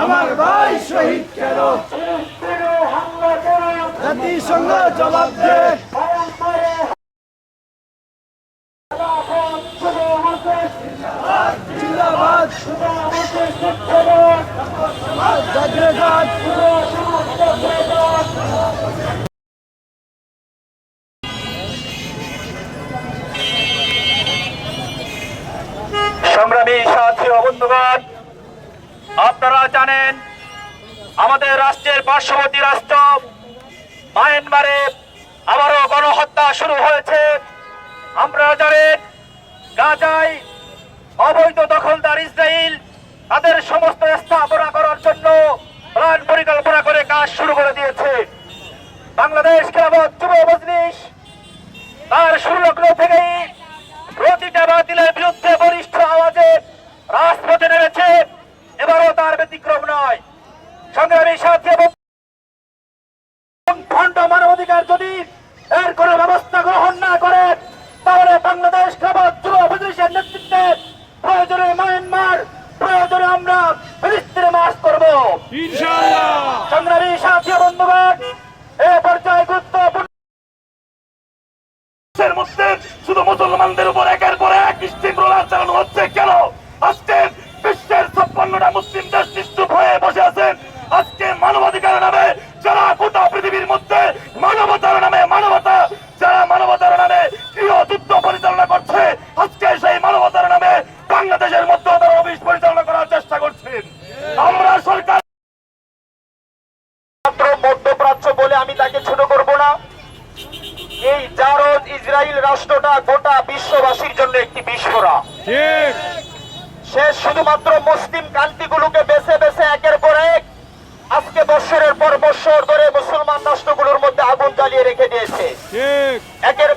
আমার ভাই শহীদ কেন? জাতিসংঘ জবাব দে। জিন্দাবাদ। জাগ্রেগাত আপনারা জানেন, আমাদের রাষ্ট্রের পার্শ্ববর্তী রাষ্ট্র মায়ানমারে আবারও গণহত্যা শুরু হয়েছে। আমরা জানেন, গাজায় অবৈধ দখলদার ইসরায়েল তাদের সমস্ত স্থাপনা করার জন্য প্ল্যান পরিকল্পনা করে কাজ শুরু করে দিয়েছে। বাংলাদেশ খেলাফত যুব মজলিস, তার সুলগ্ন থেকেই প্রতিটা বাতিলের বিরুদ্ধে বলিষ্ঠ আওয়াজে রাজপথে নেমেছে। এবারও তার ব্যতিক্রম নয়। সংগ্রামী সাথী এবং খণ্ড মানবাধিকার যদি এর কোনো ব্যবস্থা গ্রহণ না করে তাহলে বাংলাদেশ যুব মজলিসের নেতৃত্বে প্রয়োজনে মায়ানমার প্রয়োজনে আমরা ফিলিস্তিনে মাস করব সংগ্রামী সাথী বন্ধুগণ এ পর্যায়ে গুরুত্বপূর্ণ মধ্যে শুধু মুসলমানদের উপর একের পর এক স্টিমরোলার চালানো হচ্ছে। কেন? আজকে ছাপ্পান্নটা মুসলিম দেশ নিশ্চুপ হয়ে বসে আছেন। আজকে মানবাধিকার নামে যারা গোটা পৃথিবীর মধ্যে মানবতার নামে মানবতা, যারা মানবতার নামে গৃহ যুদ্ধ পরিচালনা করছে, আজকে সেই মানবতার নামে বাংলাদেশের মধ্যে তারা অফিস পরিচালনা করার চেষ্টা করছেন। আমরা সরকার মধ্যপ্রাচ্য বলে আমি তাকে ছোট করব না। এই জারদ ইসরায়েল রাষ্ট্রটা গোটা বিশ্ববাসীর জন্য একটি বিস্ফোরা সে শুধুমাত্র মুসলিম কান্ট্রিগুলোকে বেছে বেছে একের পর এক আজকে বছরের পর বছর ধরে মুসলমান রাষ্ট্রগুলোর মধ্যে আগুন জ্বালিয়ে রেখে দিয়েছে। একের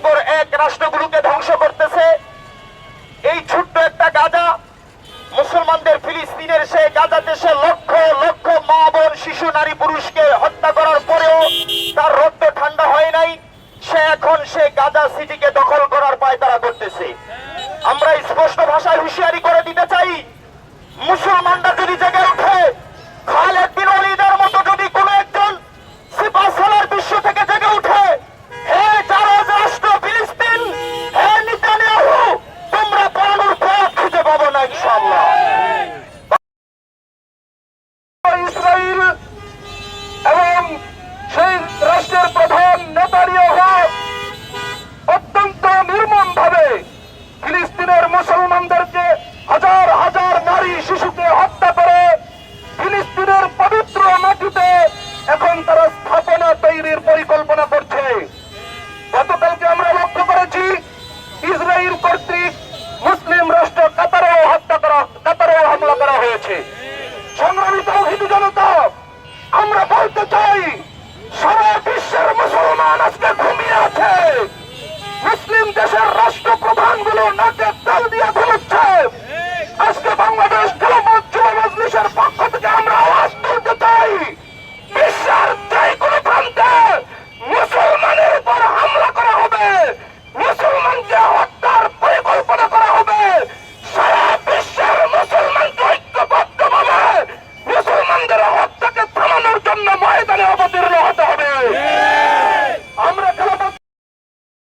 ইসরায়েল মুসলিম রাষ্ট্র কাতারেও হত্যা করা, কাতারেও হামলা করা হয়েছে। সংগ্রামী তৌহিদ জনতা, আমরা বলতে চাই, সারা বিশ্বের মুসলমান আজকে ঘুমিয়ে আছে। মুসলিম দেশের রাষ্ট্রপ্রধানগুলো নাকে তেল দিয়ে ঘুমোচ্ছে। আজকে বাংলাদেশ খেলাফত যুব পক্ষ